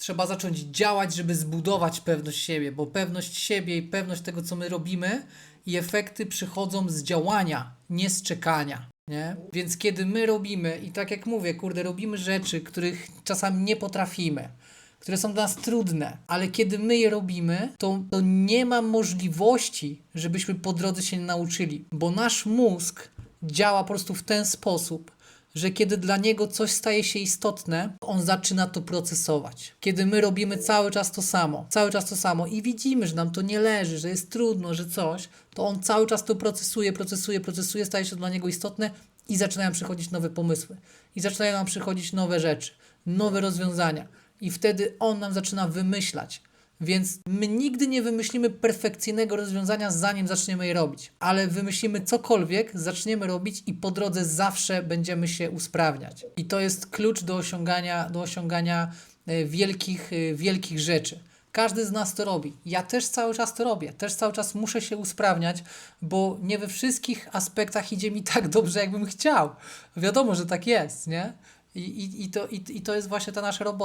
trzeba zacząć działać, żeby zbudować pewność siebie, bo pewność siebie i pewność tego, co my robimy, i efekty przychodzą z działania, nie z czekania. Nie? Więc kiedy my robimy, i tak jak mówię, kurde, robimy rzeczy, których czasami nie potrafimy, które są dla nas trudne, ale kiedy my je robimy, to, to nie ma możliwości, żebyśmy po drodze się nauczyli, bo nasz mózg działa po prostu w ten sposób, że kiedy dla niego coś staje się istotne, on zaczyna to procesować. Kiedy my robimy cały czas to samo, cały czas to samo i widzimy, że nam to nie leży, że jest trudno, że coś, to on cały czas to procesuje, procesuje, procesuje, staje się dla niego istotne i zaczynają przychodzić nowe pomysły. I zaczynają nam przychodzić nowe rzeczy, nowe rozwiązania. I wtedy on nam zaczyna wymyślać. Więc my nigdy nie wymyślimy perfekcyjnego rozwiązania, zanim zaczniemy je robić. Ale wymyślimy cokolwiek, zaczniemy robić i po drodze zawsze będziemy się usprawniać. I to jest klucz do osiągania, do osiągania e, wielkich, e, wielkich rzeczy. Każdy z nas to robi. Ja też cały czas to robię. Też cały czas muszę się usprawniać, bo nie we wszystkich aspektach idzie mi tak dobrze, jakbym chciał. Wiadomo, że tak jest, nie? I, i, i, to, i, I to jest właśnie ta nasza robota.